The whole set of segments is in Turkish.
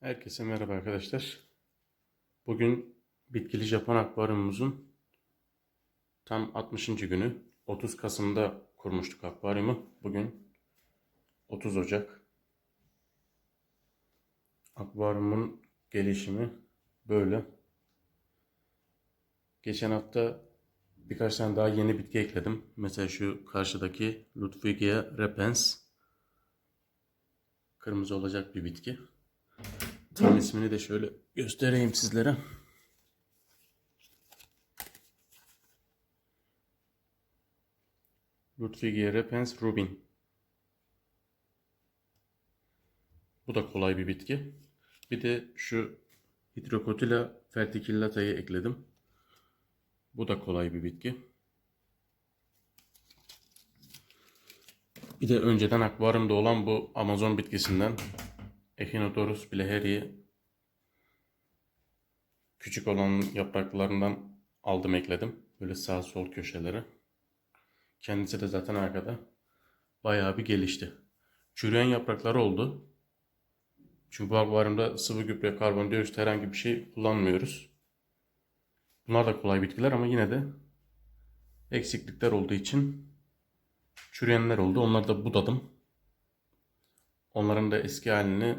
Herkese merhaba arkadaşlar. Bugün bitkili Japon akvaryumumuzun tam 60. günü. 30 Kasım'da kurmuştuk akvaryumu. Bugün 30 Ocak. Akvaryumun gelişimi böyle. Geçen hafta birkaç tane daha yeni bitki ekledim. Mesela şu karşıdaki Ludwigia repens. Kırmızı olacak bir bitki. Tam ismini de şöyle göstereyim sizlere. Ludwigia repens rubin. Bu da kolay bir bitki. Bir de şu Hydrocotila verticillata'yı ekledim. Bu da kolay bir bitki. Bir de önceden akvaryumda olan bu Amazon bitkisinden Echinodorus bleheri küçük olan yapraklarından aldım ekledim. Böyle sağ sol köşelere. Kendisi de zaten arkada bayağı bir gelişti. Çürüyen yaprakları oldu. Çünkü bu akvaryumda sıvı gübre, karbondioksit herhangi bir şey kullanmıyoruz. Bunlar da kolay bitkiler ama yine de eksiklikler olduğu için çürüyenler oldu. Onları da budadım. Onların da eski halini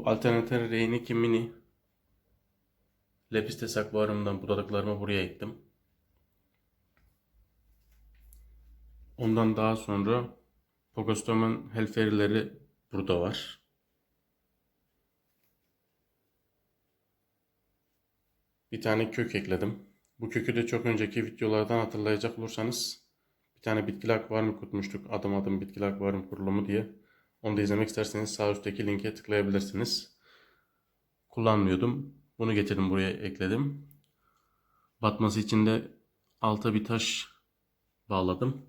Bu alternatif Reiniki Mini Lepistes akvaryumundan budadıklarımı buraya ektim. Ondan daha sonra Pogostomen helferileri burada var. Bir tane kök ekledim. Bu kökü de çok önceki videolardan hatırlayacak olursanız bir tane bitkili akvaryum kurmuştuk. Adım adım bitkili akvaryum kurulumu diye. Onu da izlemek isterseniz sağ üstteki linke tıklayabilirsiniz. Kullanmıyordum. Bunu getirdim buraya ekledim. Batması için de alta bir taş bağladım.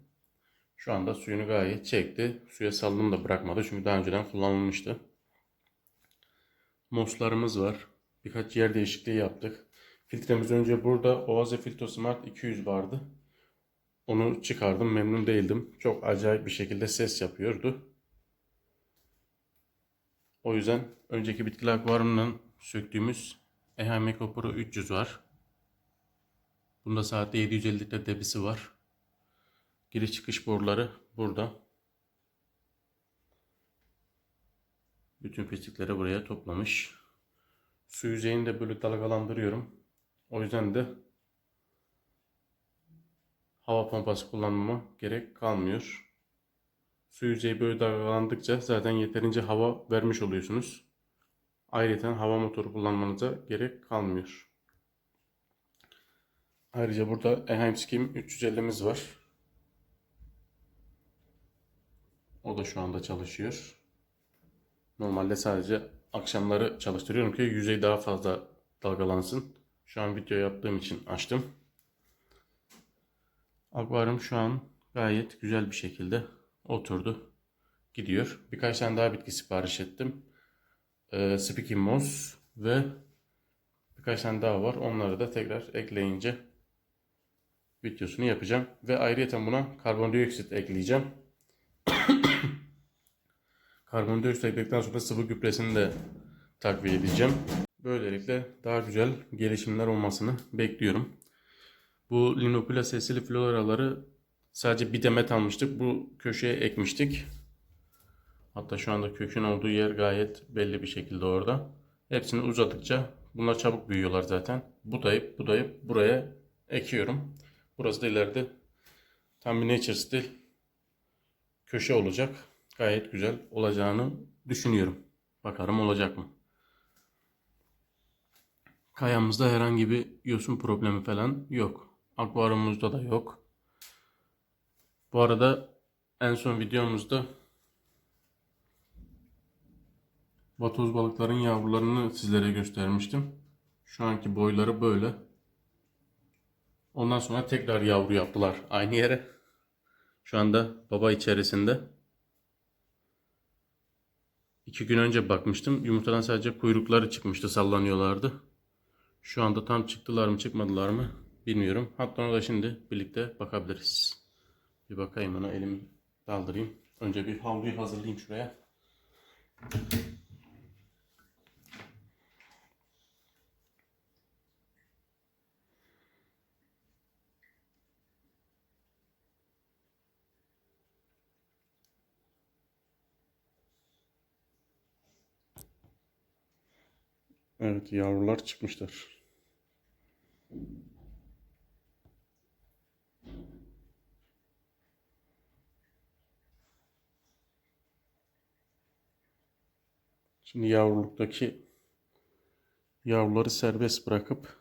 Şu anda suyunu gayet çekti. Suya saldım da bırakmadı çünkü daha önceden kullanılmıştı. Moslarımız var. Birkaç yer değişikliği yaptık. Filtremiz önce burada Oaze Filtro Smart 200 vardı. Onu çıkardım. Memnun değildim. Çok acayip bir şekilde ses yapıyordu. O yüzden önceki bitkili akvaryumdan söktüğümüz EHM Eco Pro 300 var. Bunda saatte 750 litre debisi var. Giriş çıkış boruları burada. Bütün pislikleri buraya toplamış. Su yüzeyini de böyle dalgalandırıyorum. O yüzden de hava pompası kullanmama gerek kalmıyor. Su yüzeyi böyle dalgalandıkça zaten yeterince hava vermiş oluyorsunuz. Ayrıca hava motoru kullanmanıza gerek kalmıyor. Ayrıca burada Eheim 350'miz var. O da şu anda çalışıyor. Normalde sadece akşamları çalıştırıyorum ki yüzey daha fazla dalgalansın. Şu an video yaptığım için açtım. Akvaryum şu an gayet güzel bir şekilde oturdu. gidiyor. Birkaç tane daha bitki sipariş ettim. Ee, Speaking Moss ve birkaç tane daha var. Onları da tekrar ekleyince videosunu yapacağım. Ve ayrıca buna karbondioksit ekleyeceğim. karbondioksit ekledikten sonra sıvı gübresini de takviye edeceğim. Böylelikle daha güzel gelişimler olmasını bekliyorum. Bu Linopila sesili floraları sadece bir demet almıştık. Bu köşeye ekmiştik. Hatta şu anda kökün olduğu yer gayet belli bir şekilde orada. Hepsini uzadıkça bunlar çabuk büyüyorlar zaten. Budayıp budayıp buraya ekiyorum. Burası da ileride tam bir nature stil köşe olacak. Gayet güzel olacağını düşünüyorum. Bakalım olacak mı? Kayamızda herhangi bir yosun problemi falan yok. Akvaryumumuzda da yok. Bu arada en son videomuzda vatoz balıkların yavrularını sizlere göstermiştim. Şu anki boyları böyle. Ondan sonra tekrar yavru yaptılar aynı yere. Şu anda baba içerisinde. İki gün önce bakmıştım. Yumurtadan sadece kuyrukları çıkmıştı, sallanıyorlardı. Şu anda tam çıktılar mı çıkmadılar mı bilmiyorum. Hatta ona da şimdi birlikte bakabiliriz. Bir bakayım ona elimi daldırayım. Önce bir havluyu hazırlayayım şuraya. Evet yavrular çıkmışlar. Şimdi yavruluktaki yavruları serbest bırakıp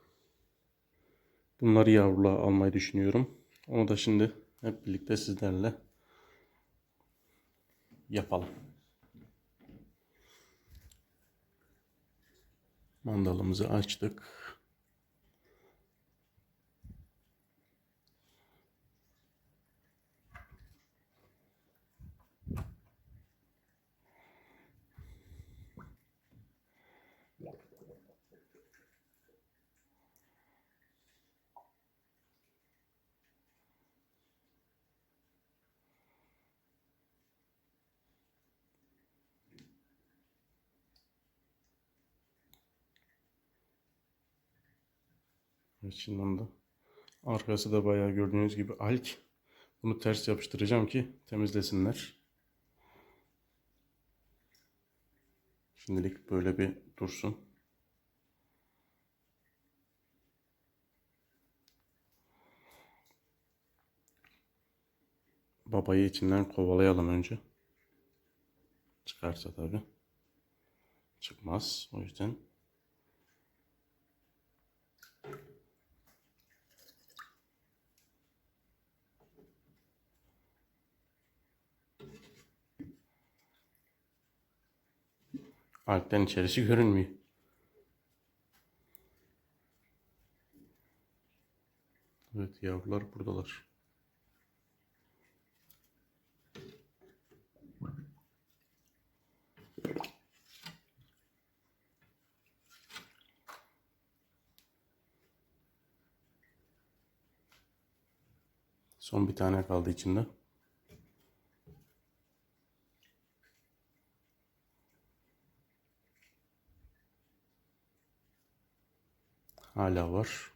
bunları yavruluğa almayı düşünüyorum. Onu da şimdi hep birlikte sizlerle yapalım. Mandalımızı açtık. Onu da arkası da bayağı gördüğünüz gibi alk. Bunu ters yapıştıracağım ki temizlesinler. Şimdilik böyle bir dursun. Babayı içinden kovalayalım önce. Çıkarsa tabii. Çıkmaz. O yüzden Alpten içerisi görünmüyor. Evet yavrular buradalar. Son bir tane kaldı içinde. Hala var.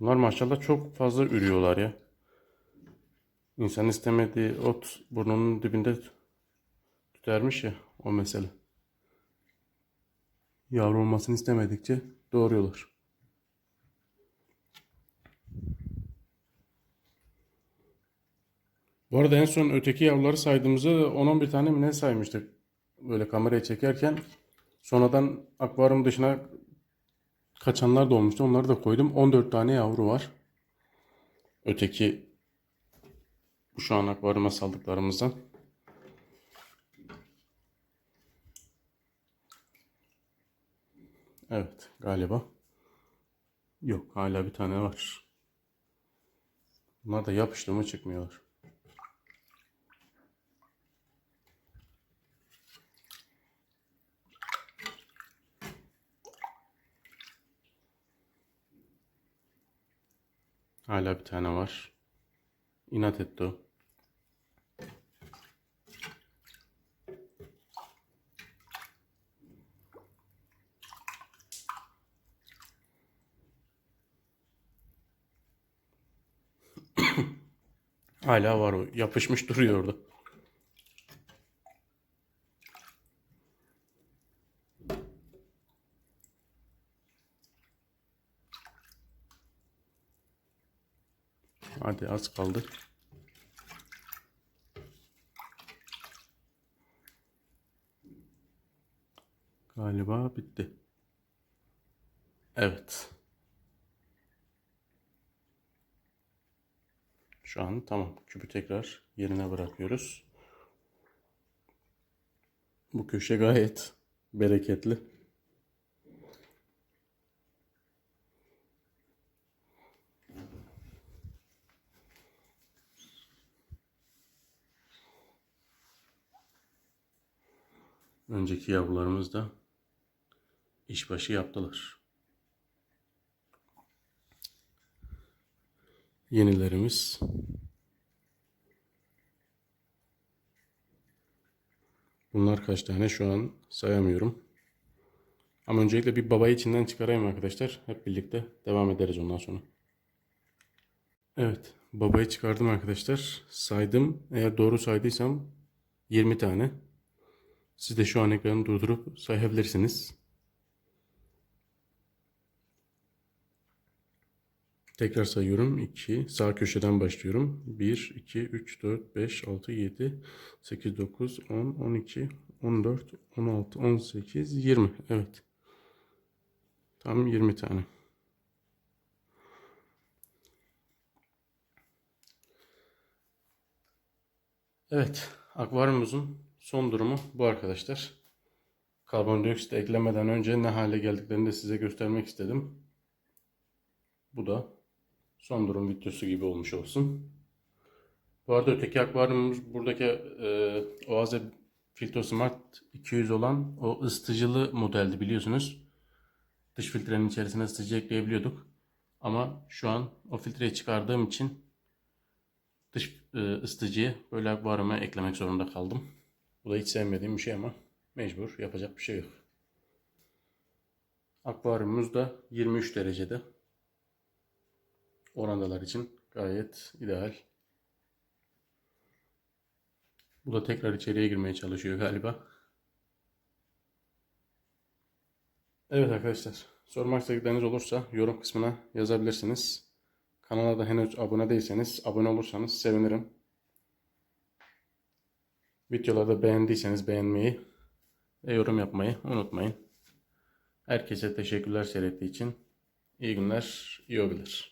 Bunlar maşallah çok fazla ürüyorlar ya. İnsan istemediği ot burnunun dibinde tütermiş ya o mesele. Yavru olmasını istemedikçe doğuruyorlar. Bu arada en son öteki yavruları saydığımızda 10-11 tane mi ne saymıştık? Böyle kameraya çekerken sonradan akvaryum dışına kaçanlar da olmuştu. Onları da koydum. 14 tane yavru var. Öteki bu şu an akvaryuma saldıklarımızdan. Evet galiba. Yok hala bir tane var. Bunlar da yapıştı mı çıkmıyorlar. Hala bir tane var. İnat etti o. Hala var o. Yapışmış duruyor orada. Hadi az kaldı. Galiba bitti. Evet. Şu an tamam. Küpü tekrar yerine bırakıyoruz. Bu köşe gayet bereketli. Önceki yavrularımız da işbaşı yaptılar. Yenilerimiz Bunlar kaç tane şu an sayamıyorum. Ama öncelikle bir babayı içinden çıkarayım arkadaşlar. Hep birlikte devam ederiz ondan sonra. Evet, babayı çıkardım arkadaşlar. Saydım. Eğer doğru saydıysam 20 tane. Siz de şu an ekranı durdurup sayabilirsiniz. Tekrar sayıyorum. 2. Sağ köşeden başlıyorum. 1, 2, 3, 4, 5, 6, 7, 8, 9, 10, 12, 14, 16, 18, 20. Evet. Tam 20 tane. Evet. Akvaryumumuzun son durumu bu arkadaşlar. Karbondioksit eklemeden önce ne hale geldiklerini de size göstermek istedim. Bu da son durum videosu gibi olmuş olsun. Bu arada öteki akvaryumumuz buradaki e, Oaze Filtrosmart 200 olan o ısıtıcılı modeldi biliyorsunuz. Dış filtrenin içerisine ısıtıcı ekleyebiliyorduk. Ama şu an o filtreyi çıkardığım için dış e, ısıtıcıyı böyle akvaryuma eklemek zorunda kaldım. Bu da hiç sevmediğim bir şey ama mecbur yapacak bir şey yok. Akvaryumumuz da 23 derecede. Orandalar için gayet ideal. Bu da tekrar içeriye girmeye çalışıyor galiba. Evet arkadaşlar. Sormak istedikleriniz olursa yorum kısmına yazabilirsiniz. Kanala da henüz abone değilseniz abone olursanız sevinirim. Videoları beğendiyseniz beğenmeyi ve yorum yapmayı unutmayın. Herkese teşekkürler seyrettiği için. İyi günler, iyi hobiler.